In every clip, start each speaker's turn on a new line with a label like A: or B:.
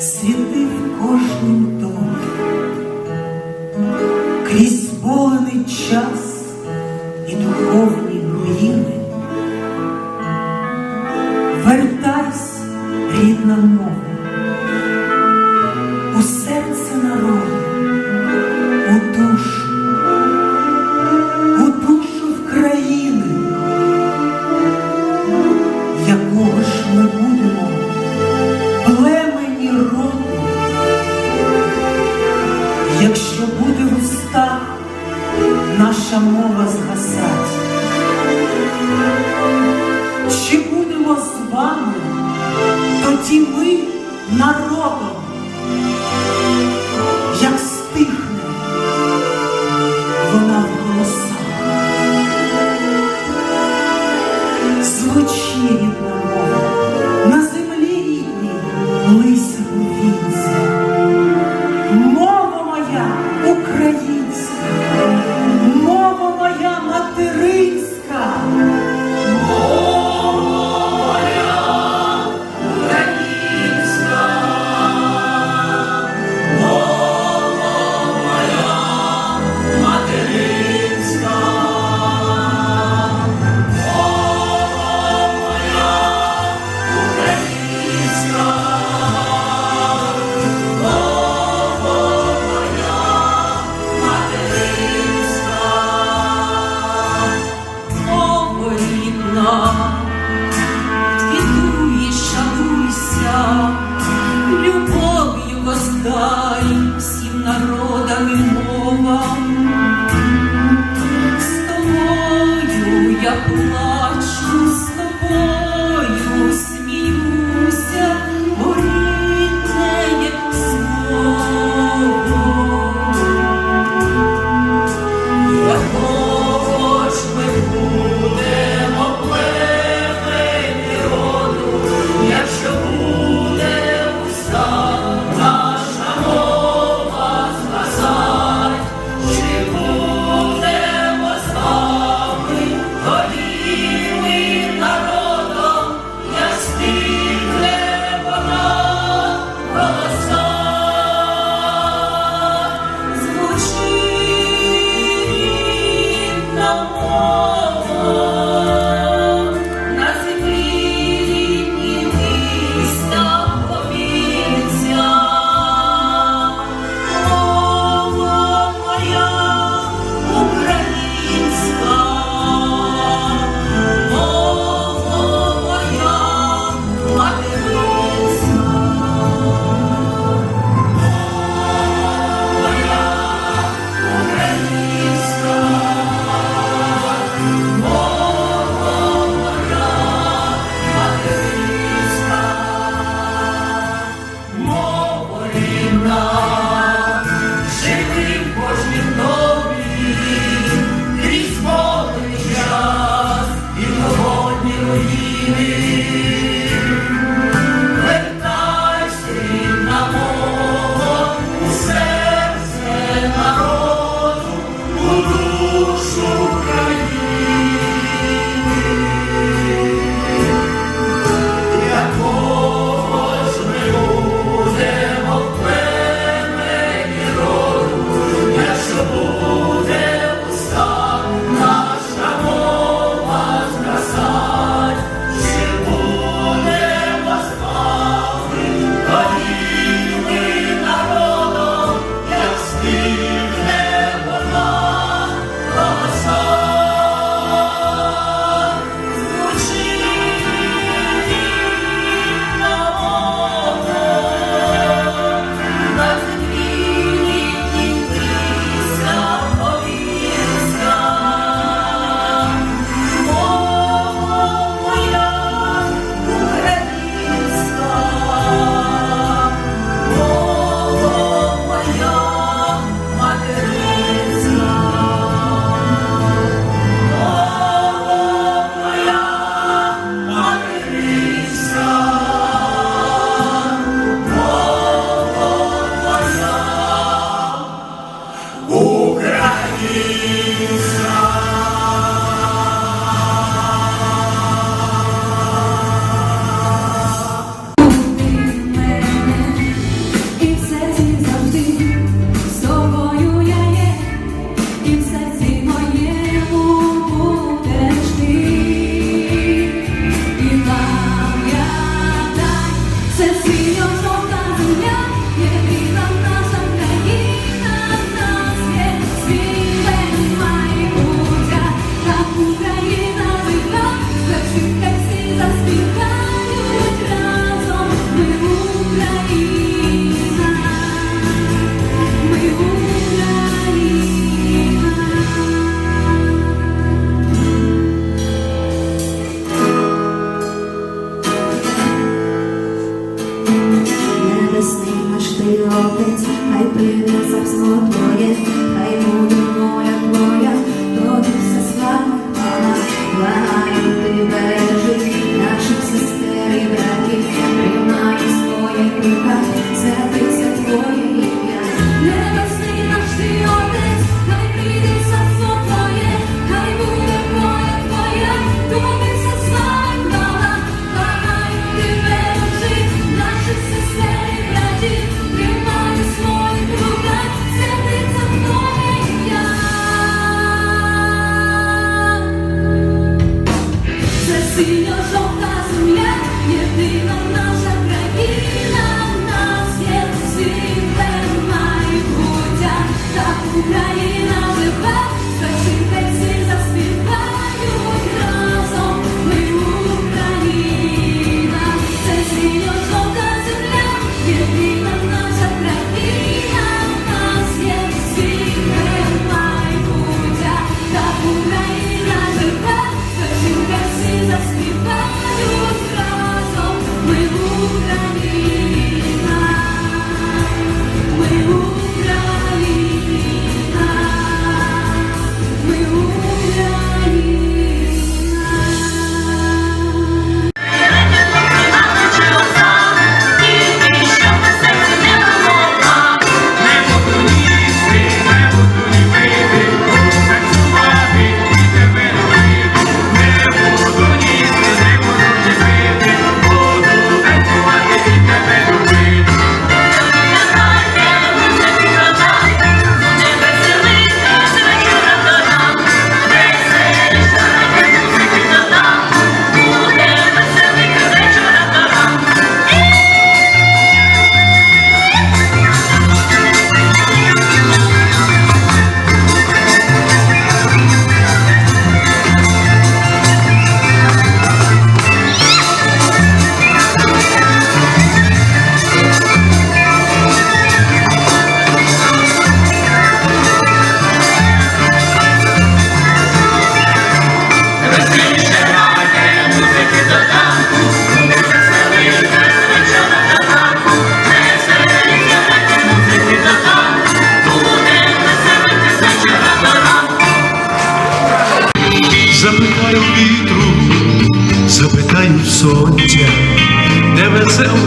A: світив кожним домом, крізь болений час і духовні руїни, вертайсь, рідна мова. мова, з
B: тобою я плачу.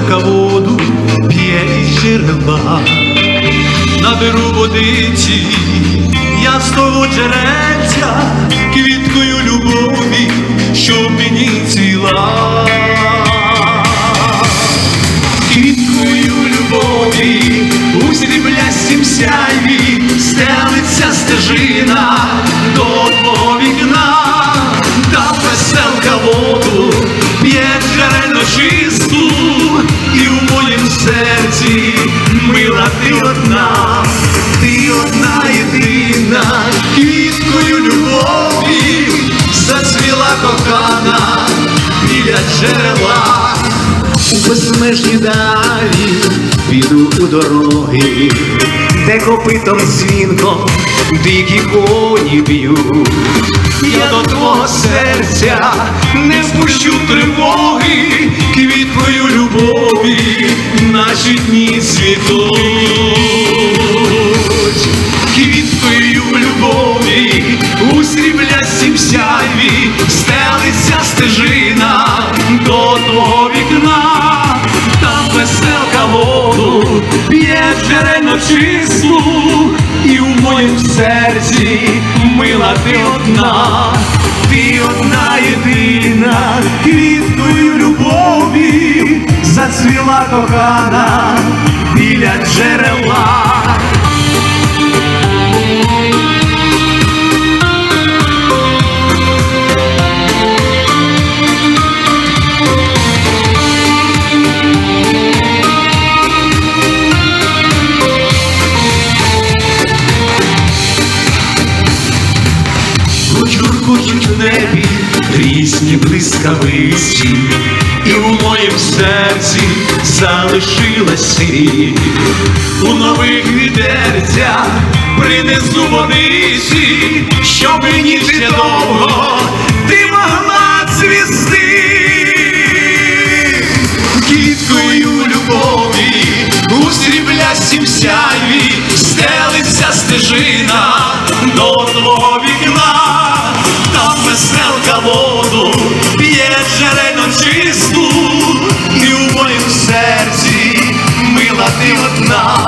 C: Веселка воду п'є із джерела, наберу водиці, я з джерельця, квіткою любові, що мені ціла. Квіткою любові у сріблястім сяйві стелиться стежина до твого вікна, та веселка воду ти одна, ти одна єдина, квіткою любові зацвіла кохана біля джерела. У безмежні далі піду у дороги, де копитом дзвінком дикі коні б'ють. Я до твого серця не спущу тривоги, квіткою любові наші дні світуть. Квіткою любові у сріблястім сяйві стелиться стежина до твого вікна, там веселка воду п'є джерельно чисту, і у моїм серці мила ти одна, ти одна єдина, квіткою любові зацвіла кохана біля джерела. залишилась у нових відерцях принесу водиці, щоб ніч довго ти могла цвісти, кіткою любові у сріблястім сяйві стелиться стежина до твого вікна, там веселка воду п'є джерельно чисту серці, мила ти одна,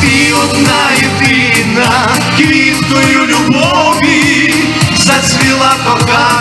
C: ти одна єдина, квіткою любові зацвіла кохана.